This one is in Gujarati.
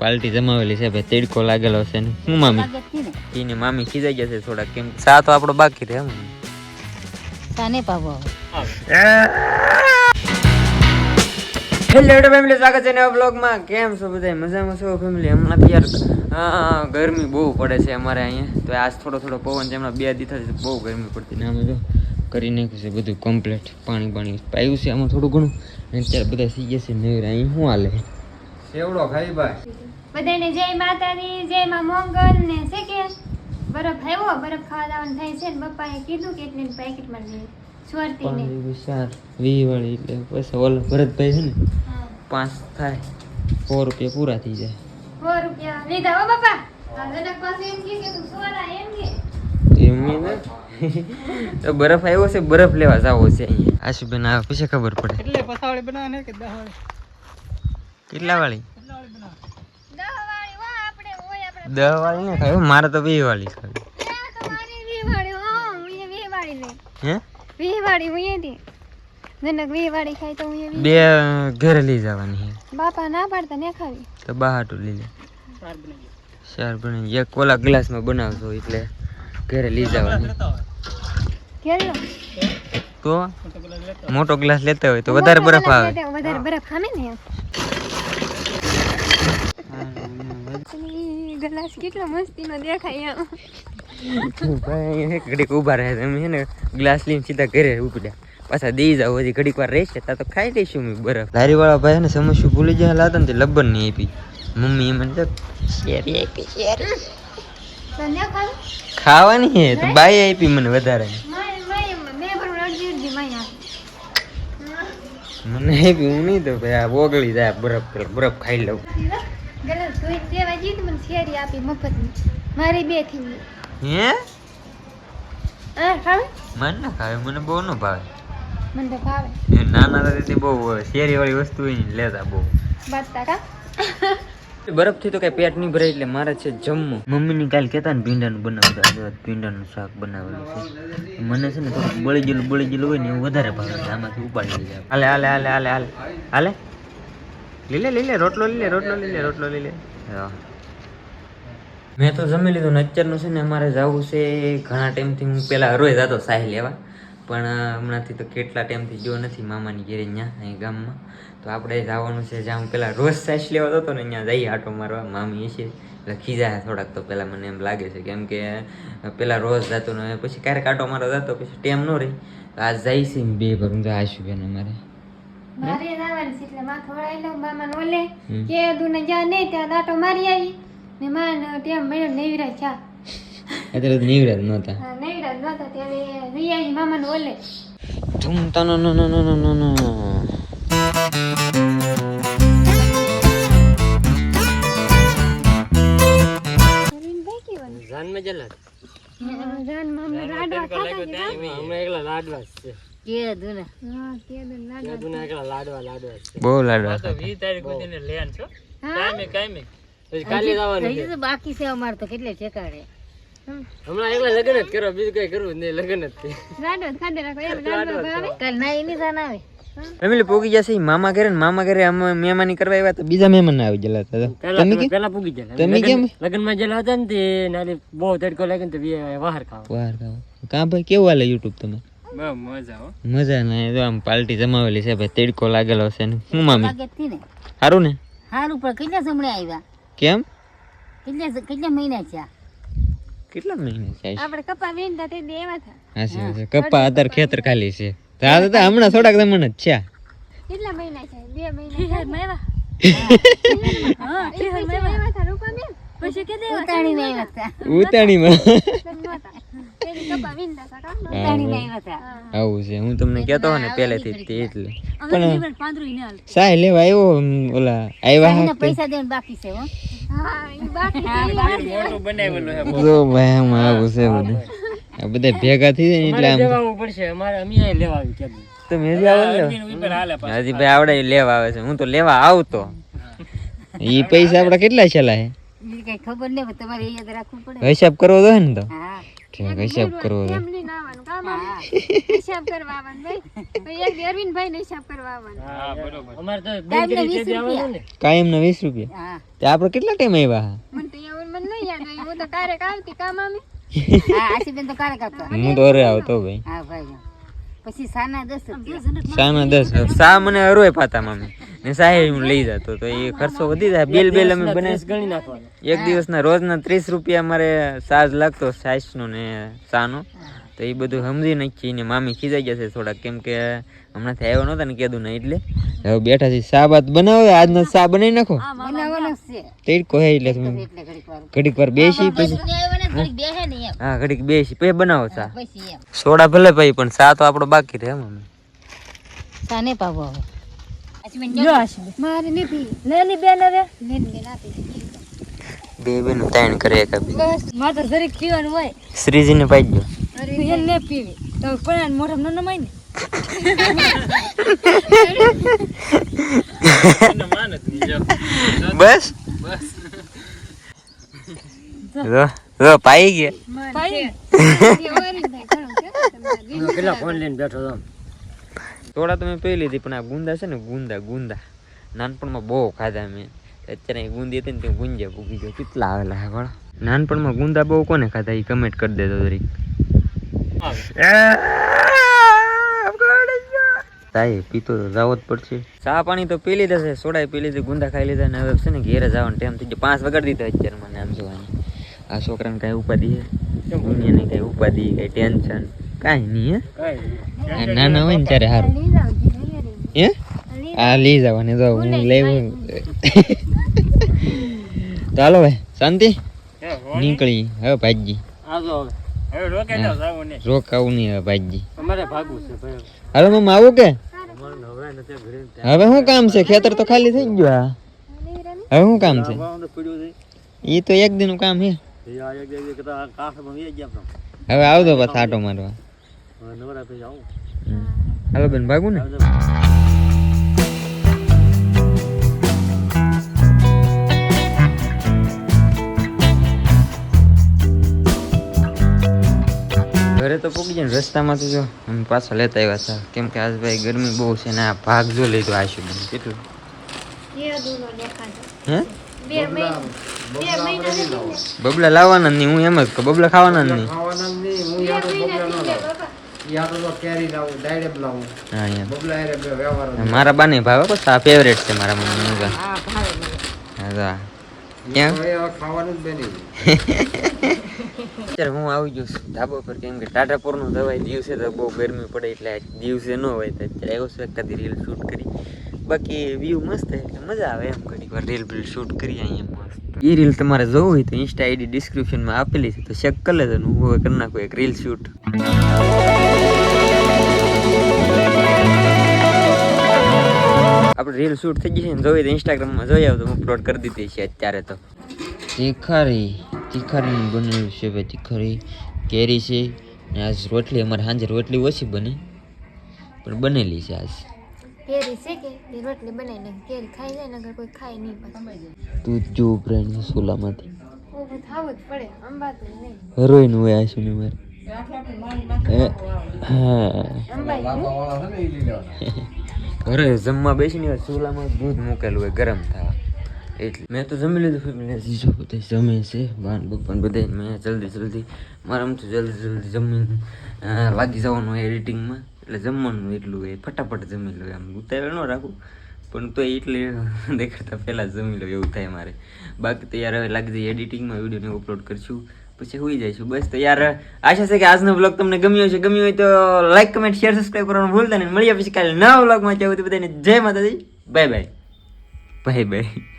પાલટી જમાવેલી છે ભાઈ તેડકો લાગેલો છે ને. હું મામી? એને મામી ખીજાઈ જશે થોડા કેમ સા તો આપણો બાકી રહે એમ. સાને પાવો હેલો ફેમિલી સ્વાગત છે નવા બ્લોગમાં કેમ છો બધા મજામાં છો ફેમિલી હમણાં યાર ગરમી બહુ પડે છે અમારે અહીંયા. તો આજ થોડો થોડો પવન છે હમણાં બે દીધા છે બહુ ગરમી પડતી. ને અમે જો કરી નાખ્યું છે બધું કમ્પ્લીટ પાણી પાણી પાયું છે આમાં થોડું ઘણું. અત્યારે બધા સી ગયા છે નહીં અહીં શું હાલે? સેવડો ખાઈ ભાઈ. બધાને જય માતાજી જય માં મોંગલ ને છે બરફ આવ્યો બરફ ખાવા જવાનું થાય છે ને પપ્પાએ કીધું કે એટલે પેકેટમાં લઈ સ્વરતી ને. પાંચ ચાર વાળી એટલે પછી ઓલ ભરતભાઈ છે ને પાંચ થાય સો રૂપિયા પૂરા થઈ જાય. સો રૂપિયા. લીધા હો બાપા આ જનક પાસે એમ કે કે તું સોના એમ કે. એમની ને? તો બરફ આવ્યો છે બરફ લેવા જાવો છે અહીંયા. આશુબેન આવે પછી ખબર પડે. એટલે પસાવડી બનાવે કે વાળી કેટલા વાળી દસ વાળી ને ખાય મારે તો બે વાળી ખાવી. બે ઘરે લઈ જવાની બાપા ના પાડતા ને ખાવી તો બહાટું લઈ લે ચાર બની એક કોલા ગ્લાસમાં બનાવજો એટલે ઘરે લઈ જવાની. તો? મોટો ગ્લાસ લેતા હોય તો વધારે બરફ આવે. વધારે બરફ ખામે ને એમ ઈ ગ્લાસ કેટલો મસ્તીનો દેખાય ભાઈ અહીંયા ઘડીક ઊભા રહે તમે છે ને ગ્લાસ લઈને સીધા ઘરે ઉપડ્યા. પાછા દઈ જાવ હજી ઘડીક વાર રહેશે તા તો ખાઈ લઈશું મેં બરફ. લારી વાળા ભાઈ ને સમસ્યું ભૂલી જાય લાતા ને તે લબ્બન નહીં આપી. મમ્મી મને તો શેરી આપી શેરી. ખાવાની હે તો બાઈ આપી મને વધારે. મને આપી હું નહીં તો ભાઈ આ ઓગળી જાય બરફ બરફ ખાઈ લઉં. જીત આપી મફતની. મારી બેથી હે? ખાવ મને ના ખાવે મને બહુ ન ભાવે. મને તો ભાવે. એ નાના દાદી બહુ શેરી વાળી વસ્તુ લેતા બહુ. બાતતા કા બરફથી તો કઈ પેટ નહીં ભરાય એટલે મારે છે જમવું. મમ્મી ની કાલ કેતા ને ભીંડાનું બનાવતા ભીંડાનું શાક બનાવેલું છે. મને છે ને થોડું બળી ગયેલું બળી ગયેલું હોય ને એવું વધારે ભાવે છે આમાંથી ઉપાડી લઈ જાય. હાલે હાલે હાલે હાલે હાલે. હાલે? લીલે લીલે રોટલો લીલે રોટલો લીલે રોટલો લીલે. હા. મેં તો જમી લીધું ને અત્યારનું છે ને અમારે જવું છે ઘણા ટાઈમથી હું પહેલાં રોજ જતો સાહી લેવા. પણ હમણાંથી તો કેટલા ટાઈમથી ગયો નથી મામાની ઘેરે ત્યાં અહીં ગામમાં. તો આપણે જવાનું છે જ્યાં હું પહેલાં રોજ સાઈસ લેવા જતો ને ત્યાં જઈએ આટો મારવા મામી છે એટલે ખીજાય થોડાક તો પહેલાં મને એમ લાગે છે કેમ કે પહેલાં રોજ જતો ને પછી ક્યારેક આટો મારો જતો પછી ટાઈમ ન રહી તો આજ જાય છે બે ભર હું આશું બેન અમારે. મારે જવાનું છે એટલે માથું વળાઈ લઉં મામા નો લે. કે દુને જ્યાં નહીં ત્યાં દાટો મારી આવી. ને માન ટેમ મળ્યો નૈવરા ચા એટલે જ નહોતા. નૈવરા નતા ત્યારે રિયાજી મામા નો ઓલે. ધૂમ તનો નો નો નો નો જલા. જાન મામા લાડવા ખાતા છે કા? એકલા લાડવા છે. કે દુને હા તે દુન લાડવા એકલા લાડવા લાડવા બહુ લાડવા બાકી છે અમાર તો કેટલે ઠેકાણે. લાડવા જ ખાધે રાખો એમ લાડવા ભાવે કાલ ના એની જાન આવે. ફેમિલી પોગી જશે મામા ઘરે મામા ઘરે અમે મહેમાની કરવા આવ્યા તો બીજા મહેમાન આવી ગયેલા હતા. તમે કેમ પેલા પૂગી જાય તમે કેમ? લગ્નમાં જેલા હતા ને તે નાલી બહુ તડકો લાગે ને તો બે બહાર ખાવા. વાર ખાવ. કા ભાઈ કેવું હાલે યુટ્યુબ તમે? મજા હો. મજા ના તો આમ પાલટી જમાવેલી છે ભાઈ તેડકો લાગેલો છે ને. હું મામી? સારું ને. સારું ને? હારું પણ કેટલા સમય આવ્યા? કેમ? કેટલા કેટલા મહિના છે કેટલા મહિના છે? આપણે કપા વીણતા તે દેવા એવા હા છે કપા અત્યારે ખેતર ખાલી છે. તા તો હમણાં થોડાક તમને જ છે કેટલા મહિના છે બે મહિના મેવા હા હા મેવા થા રૂપા બેન પછી કે દેવા ઉતાણી આવ્યા હતા ઉતાણીમાં. નતા આવું છે હું તમને કહેતો હોય ને પહેલેથી જ તે એટલે પણ પાંદરું ને હાલ સાય લેવા આવ્યો અમ, ઓલા આવ્યા એના પૈસા દેવાનું બાકી છે હો હા ઈ બાકી હા, બાકી છે. મોટું બનાવેલું છે જો ભાઈ આમાં આવું છે બધું આ બધા ભેગા થઈ જાય ને એટલે આમ લેવાનું પડશે અમારે અમે અહીં લેવા આવી કેદું તમે હજી આવો ને લેવા? ઉપર હાલે હજી ભાઈ આવડે ઈ લેવા આવે છે હું તો લેવા આવતો ઈ પૈસા આપડા કેટલા છેલ્લા હે બીજી કઈ ખબર નહીં પણ તમારે એ યાદ રાખવું પડે હિસાબ કરવો જોઈએ ને તો હા ઠીક હિસાબ કરવો છે. હિસાબ કરવા આવવાનું ભાઈ. એક અરવિંદભાઈ ને હિસાબ કરવા આવવાનું. અમાર તો બેનકરી તેથી આવવાનું ને. કાયમના વીસ રૂપિયા? તે આપણે કેટલા ટાઈમ આવ્યા મને તો એવું મને નહીં યાદ હોય. હું તો કારે આવતી કામ આવે હું તો અરે આવતો ભાઈ. પછી સાના દસ સાના દસ સા મને અરોય પાતા મમ્મી ને સાહેબ હું લઈ જતો તો એ ખર્ચો વધી જાય. બિલ બિલ અમે બને ગણી નાખવાનું. એક દિવસના રોજના ત્રીસ રૂપિયા મારે સાજ લાગતો સાસનો ને સાનો. તો એ બધું સમજી નાખી ને મામી ખીજાઈ જશે થોડાક. કેમ કે હમણાંથી આવ્યો નહોતા ને કીધું ને એટલે. હવે બેઠા છે સા બાત બનાવો આજનો સા બનાવી નાખો? બનાવવાનો છે તે જ એટલે તમે ઘડીક વાર. બેસી પછી ઘડીક બેહે ને એમ. હા ઘડીક બેસી પછી બનાવો સા સોડા ભલે ભાઈ પણ સા તો આપણો બાકી રહે મમ્મી. સાને પાવો હવે. મારે નથી. લેલી બેન હવે. લેન બેન બે બેનું તાણ કરે એક આપી. બસ મારે તો જરીક પીવાનું હોય. શ્રીજીને પાઈ ગયો એને ને પીવી. તો પણ મોઢા ન નમાય ને. બસ? જો પાઈ ગયા. કેટલા ફોન લઈને બેઠો તો થોડા તમે પી લીધી પણ આ ગુંદા છે ને ગુંદા ગુંદા. નાનપણમાં બહુ ખાધા મેં. અત્યારે ગુંદી હતી ને તે ગુંજ્યા પૂગી ગયો. કેટલા આવેલા હે પણ નાનપણમાં ગુંદા બહુ કોને ખાધા? એ કમેન્ટ કરી દેતો જરીક. તાઈ પીતો તો જાવો જ પડશે. ચા પાણી તો પી લીધા છે સોડા પી લીધી ગુંદા ખાઈ લીધા ને હવે છે ને ઘેરે જવાનું ટાઈમ થઈ ગયો. પાંચ વગાડી દીધા અત્યારે મને આમ જોવાની આ છોકરાને કાંઈ ઉપાધિ છે? દુનિયાની કાંઈ ઉપાધિ કાંઈ ટેન્શન? કાંઈ નહીં હે? નાના હોય ને ત્યારે સારું. હે? આ લઈ જવાની તો હું લેવું ચાલો ભાઈ શાંતિ? નીકળી હવે ભાઈજી રોકાવું નહીં હવે ભાઈજી અમારે ભાગવું છે ભાઈ. હાલો મમ્મા આવું કે? અમારે નવરા નથી ઘરે હવે શું કામ છે? ખેતર તો ખાલી થઈ ગયું હવે શું કામ છે? એ તો એક દિનનું કામ છે. એ આ એક એક કતા કાઠમાં વી ગયા આપણો હવે આવતો બસ આટો મારવા. પછી. હાલો બેન ભાગું ને? તો પૂકી જાય રસ્તામાંથી જો અમે પાછા લેતા આવ્યા હતા. કેમ કે આજ ભાઈ ગરમી બહુ છે ને આ ભાગ જો લીધો આશુ બેન. કેટલું? એ અધૂરો દેખાતો. હે? બે મહિના બે મહિના નથી ને. બબલા લાવવાના નહીં હું એમ જ કે બબલા ખાવાના નહીં. મારા બાને ભાવે બસ આ ફેવરેટ છે મારા મમ્મી. હા તો આ. અત્યારે હું આવી ગયો છું ધાબા પર કેમ કે ટાટાપુરનું દવાઈ દિવસે તો બહુ ગરમી પડે એટલે દિવસે ન હોય તો અત્યારે એવો છે કદી રીલ શૂટ કરી. બાકી વ્યૂ મસ્ત એટલે મજા આવે એમ ઘણી વાર રીલ બીલ શૂટ કરી અહીંયા મસ્ત. એ રીલ તમારે જોવું હોય તો ઇન્સ્ટા આઈડી ડિસ્ક્રિપ્શનમાં આપેલી છે, તો ચેક કરી લેજો હું હવે કરી નાખું એક રીલ શૂટ આપણે રીલ શૂટ થઈ જશે ને જોઈએ તો ઇન્સ્ટાગ્રામમાં જોઈ આવતો હું અપલોડ કરી દીધી છે અત્યારે તો. તીખારી તીખારી બનેલું છે ભાઈ. તીખારી કેરી છે ને આજ રોટલી અમારે સાંજે રોટલી ઓછી બની. પણ બનેલી છે આજ. કેરી છે કે? રોટલી કેરી ખાઈ જાય નગર કોઈ ખાય નહીં તું જો બ્રાન્ડ સોલામાંથી. ઊભું થવું જ પડે. નહીં હરોઈન હોય આશું ને મારે? હા. ઘરે જમવા બેસીને ચૂલામાં દૂધ મૂકેલું હોય ગરમ થવા. એટલે મેં તો જમી લીધું ફેમિલી જીજો બધા જમે છે. બાન બપ્પાન બધા મેં જલ્દી જલ્દી, મારે આમ તો જલ્દી જલ્દી જમીને લાગી જવાનું હોય એડિટિંગમાં. એટલે જમવાનું એટલું હોય ફટાફટ જમી લો આમ ઉતારે ન રાખું. પણ તો એટલે દેખાતા પહેલાં જમી લો એવું થાય મારે. બાકી તો યાર હવે લાગી જાય એડિટિંગમાં વિડીયોને અપલોડ કરશું. પછી હોઈ જાય છું બસ તો યાર, આશા છે કે આજનો બ્લોગ તમને ગમ્યો હશે. ગમ્યો હોય તો લાઈક કમેન્ટ શેર સબસ્ક્રાઈબ કરવાનું ભૂલતા નહીં. મળીએ પછી કાલે નવા બ્લોગમાં જવું તો બધાને જય માતાજી. Bye bye bye bye